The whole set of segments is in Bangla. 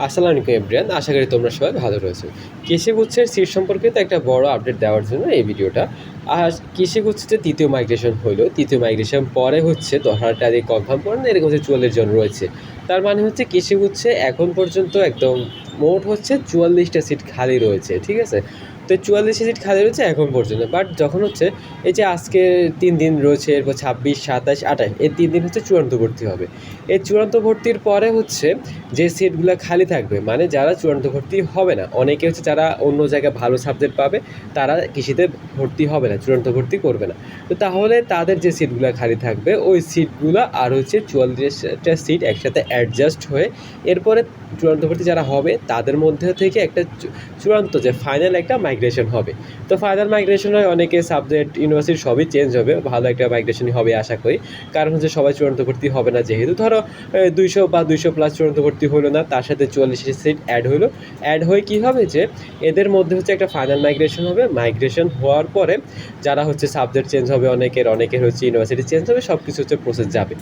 আসসালামু আলাইকুম এভরিয়ান আশা করি তোমরা সবাই ভালো রয়েছো। কৃষিগুচ্ছের সিট সম্পর্কিত একটা বড় আপডেট দেওয়ার জন্য এই ভিডিওটা। আর কৃষিগুচ্ছের তৃতীয় মাইগ্রেশন হলো তৃতীয় মাইগ্রেশন পরে হচ্ছে দশ হাজার তারিখ কনফার্ম করেন। এরকম হচ্ছে চুয়াল্লিশ জন রয়েছে। তার মানে হচ্ছে কৃষিগুচ্ছে এখন পর্যন্ত একদম মোট হচ্ছে চুয়াল্লিশটা সিট খালি রয়েছে, ঠিক আছে? তো চুয়াল্লিশটা সিট খালি রয়েছে এখন পর্যন্ত বাট যখন হচ্ছে এই যে আজকে তিন দিন রয়েছে, এরপর ছাব্বিশ, সাতাশ, আঠাশ, এই তিন দিন হচ্ছে চূড়ান্ত ভর্তি হবে। এই চূড়ান্ত ভর্তির পরে হচ্ছে যে সিটগুলো খালি থাকবে মানে যারা চূড়ান্ত ভর্তি হবে না, অনেকে হচ্ছে যারা অন্য জায়গায় ভালো সাবজেক্ট পাবে, তারা কৃষিতে ভর্তি হবে না, চূড়ান্ত ভর্তি করবে না। তো তাহলে তাদের যে সিটগুলো খালি থাকবে, ওই সিটগুলো আর হচ্ছে চুয়াল্লিশটা সিট একসাথে অ্যাডজাস্ট হয়ে এরপরে চূড়ান্ত ভর্তি যারা হবে তাদের মধ্যে থেকে একটা চূড়ান্ত যে ফাইনাল একটা মাইগ্রেশন হবে। তো ফাইনাল মাইগ্রেশন হয় অনেকে সাবজেক্ট ইউনিভার্সিটি সবই চেঞ্জ হবে, ভালো একটা মাইগ্রেশনই হবে আশা করি। কারণ হচ্ছে সবাই চূড়ান্ত ভর্তি হবে না যেহেতু। ধরো দুইশো বা দুইশো প্লাস চূড়ান্ত ভর্তি হলো না, তার সাথে চুয়াল্লিশ সিট অ্যাড হলো। অ্যাড হয়ে কী হবে যে, এদের মধ্যে হচ্ছে একটা ফাইনাল মাইগ্রেশন হবে। মাইগ্রেশন হওয়ার পরে যারা হচ্ছে সাবজেক্ট চেঞ্জ হবে অনেকের অনেকের হচ্ছে ইউনিভার্সিটি চেঞ্জ হবে সব কিছু হচ্ছে প্রসেস যাবে।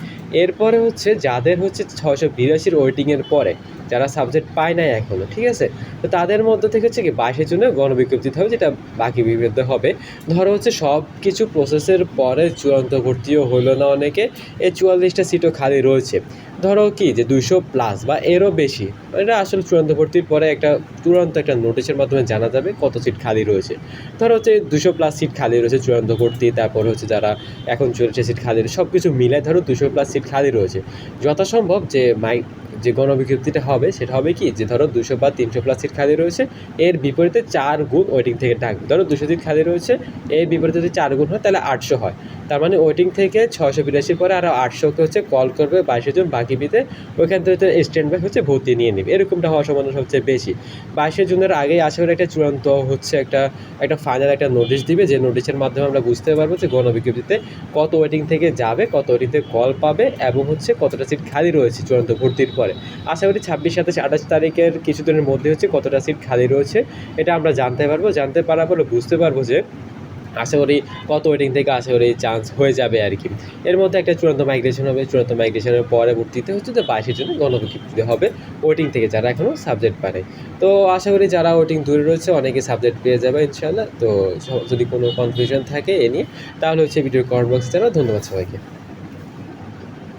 এরপরে হচ্ছে যাদের হচ্ছে ছয়শো বিরাশির ওয়েটিংয়ের পরে, যারা সাবজেক্ট পায় নাই এখনও ঠিক আছে? তো তাদের মধ্যে থেকে হচ্ছে কি, বাইশের জন্য গণবিজ্ঞপ্তি হবে, যেটা বাকি বিভেদে হবে। ধরো হচ্ছে সব কিছু প্রসেসের পরে চূড়ান্ত ভর্তিও হলো না অনেকে, এই চুয়াল্লিশটা সিটও খালি রয়েছে। ধরো কি, যে দুইশো প্লাস বা এরও বেশি, এটা আসলে চূড়ান্ত ভর্তির পরে একটা চূড়ান্ত একটা নোটিশের মাধ্যমে জানা যাবে কত সিট খালি রয়েছে। ধরো হচ্ছে দুশো প্লাস সিট খালি রয়েছে চূড়ান্ত ভর্তি তারপর হচ্ছে যারা এখন চলছে সিট খালি রয়েছে সব কিছু মিলে ধরো দুশো প্লাস সিট খালি রয়েছে। যথাসম্ভব যে মাই যে গণবিজ্ঞপ্তিটা হবে, সেটা হবে কি? যে ধরো দুশো বা তিনশো প্লাস সিট খালি রয়েছে, এর বিপরীতে চার গুণ ওয়েটিং থেকে ডাকবে ধরো দুশো সিট খালি রয়েছে, এর বিপরীতে যদি চার গুণ হয়, তাহলে আটশো হয়। তার মানে ওয়েটিং থেকে ছশো বিরাশির পরে আরও আটশোকে হচ্ছে কল করবে বাইশে জন, বাকি বিতে ওইখান থেকে স্ট্যান্ড বাই হচ্ছে ভর্তি নিয়ে নেবে। এরকমটা হওয়ার সম্ভাবনা সবচেয়ে বেশি। বাইশে জুনের আগেই আশা করি একটা চূড়ান্ত হচ্ছে একটা একটা ফাইনাল একটা নোটিশ দিবে। যে নোটিশের মাধ্যমে আমরা বুঝতে পারব যে গণবিজ্ঞপ্তিতে কত ওয়েটিং থেকে যাবে, কত ওয়েটিং থেকে কল পাবে এবং হচ্ছে কতটা সিট খালি রয়েছে চূড়ান্ত ভর্তির পরে। আশা করি ছাব্বিশ, সাতাশ, আঠাশ তারিখের কিছুদিনের মধ্যে হচ্ছে কতটা সিট খালি রয়েছে, এটা আমরা জানতে পারব। জানতে পারার পরে বুঝতে পারব যে আশা করি কত ওয়েটিং থেকে আশা করি চান্স হয়ে যাবে আর কি। এর মধ্যে একটা চূড়ান্ত মাইগ্রেশন হবে, চূড়ান্ত মাইগ্রেশনের পরবর্তীতে হচ্ছে যে বাইশের জন্য গণবিজ্ঞপ্তিতে হবে ওয়েটিং থেকে যারা এখনও সাবজেক্ট পারে তো আশা করি যারা ওয়েটিং দূরে রয়েছে অনেকে সাবজেক্ট পেয়ে যাবে ইনশাল্লাহ তো যদি কোনো কনফিউশন থাকে এ নিয়ে, তাহলে হচ্ছে ভিডিওর কমেন্ট বক্সে জানাও। ধন্যবাদ সবাইকে।